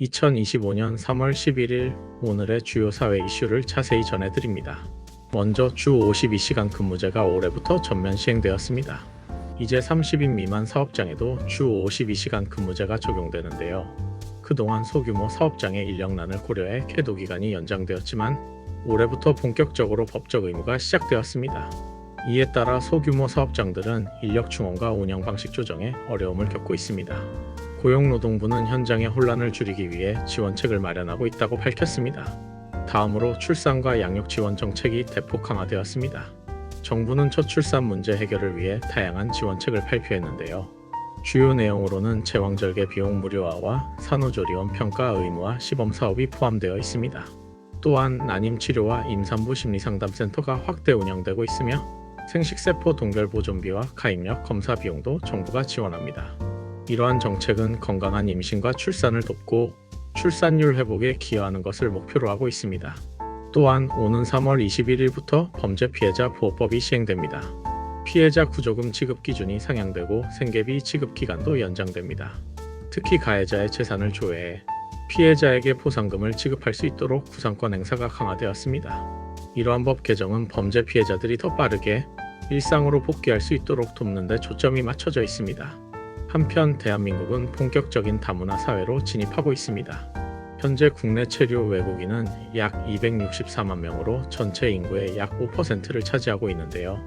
2025년 3월 11일 오늘의 주요 사회 이슈를 자세히 전해드립니다. 먼저 주 52시간 근무제가 올해부터 전면 시행되었습니다. 이제 30인 미만 사업장에도 주 52시간 근무제가 적용되는데요. 그동안 소규모 사업장의 인력난을 고려해 계도 기간이 연장되었지만 올해부터 본격적으로 법적 의무가 시작되었습니다. 이에 따라 소규모 사업장들은 인력 충원과 운영 방식 조정에 어려움을 겪고 있습니다. 고용노동부는 현장의 혼란을 줄이기 위해 지원책을 마련하고 있다고 밝혔습니다. 다음으로 출산과 양육 지원 정책이 대폭 강화되었습니다. 정부는 첫 출산 문제 해결을 위해 다양한 지원책을 발표했는데요. 주요 내용으로는 제왕절개 비용 무료화와 산후조리원 평가 의무화 시범 사업이 포함되어 있습니다. 또한 난임 치료와 임산부 심리상담센터가 확대 운영되고 있으며 생식세포 동결 보 존비와 가입력 검사 비용도 정부가 지원합니다. 이러한 정책은 건강한 임신과 출산을 돕고 출산율 회복에 기여하는 것을 목표로 하고 있습니다. 또한 오는 3월 21일부터 범죄 피해자 보호법이 시행됩니다. 피해자 구조금 지급 기준이 상향되고 생계비 지급 기간도 연장됩니다. 특히 가해자의 재산을 조회해 피해자에게 보상금을 지급할 수 있도록 구상권 행사가 강화되었습니다. 이러한 법 개정은 범죄 피해자들이 더 빠르게 일상으로 복귀할 수 있도록 돕는 데 초점이 맞춰져 있습니다. 한편 대한민국은 본격적인 다문화 사회로 진입하고 있습니다. 현재 국내 체류 외국인은 약 264만 명으로 전체 인구의 약 5%를 차지하고 있는데요.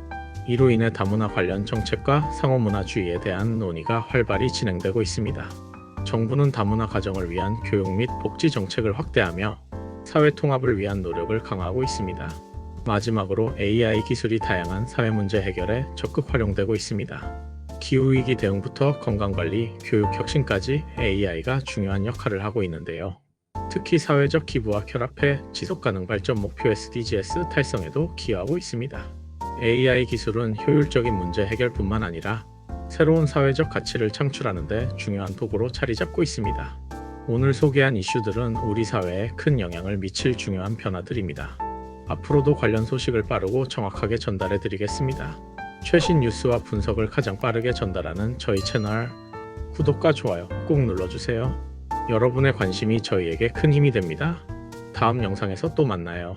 이로 인해 다문화 관련 정책과 상호문화주의에 대한 논의가 활발히 진행되고 있습니다. 정부는 다문화 가정을 위한 교육 및 복지 정책을 확대하며 사회 통합을 위한 노력을 강화하고 있습니다. 마지막으로 AI 기술이 다양한 사회 문제 해결에 적극 활용되고 있습니다. 기후위기 대응부터 건강관리, 교육 혁신까지 AI가 중요한 역할을 하고 있는데요. 특히 사회적 기부와 결합해 지속가능 발전 목표 SDGs 달성에도 기여하고 있습니다. AI 기술은 효율적인 문제 해결뿐만 아니라 새로운 사회적 가치를 창출하는 데 중요한 도구로 자리 잡고 있습니다. 오늘 소개한 이슈들은 우리 사회에 큰 영향을 미칠 중요한 변화들입니다. 앞으로도 관련 소식을 빠르고 정확하게 전달해 드리겠습니다. 최신 뉴스와 분석을 가장 빠르게 전달하는 저희 채널 구독과 좋아요 꼭 눌러주세요. 여러분의 관심이 저희에게 큰 힘이 됩니다. 다음 영상에서 또 만나요.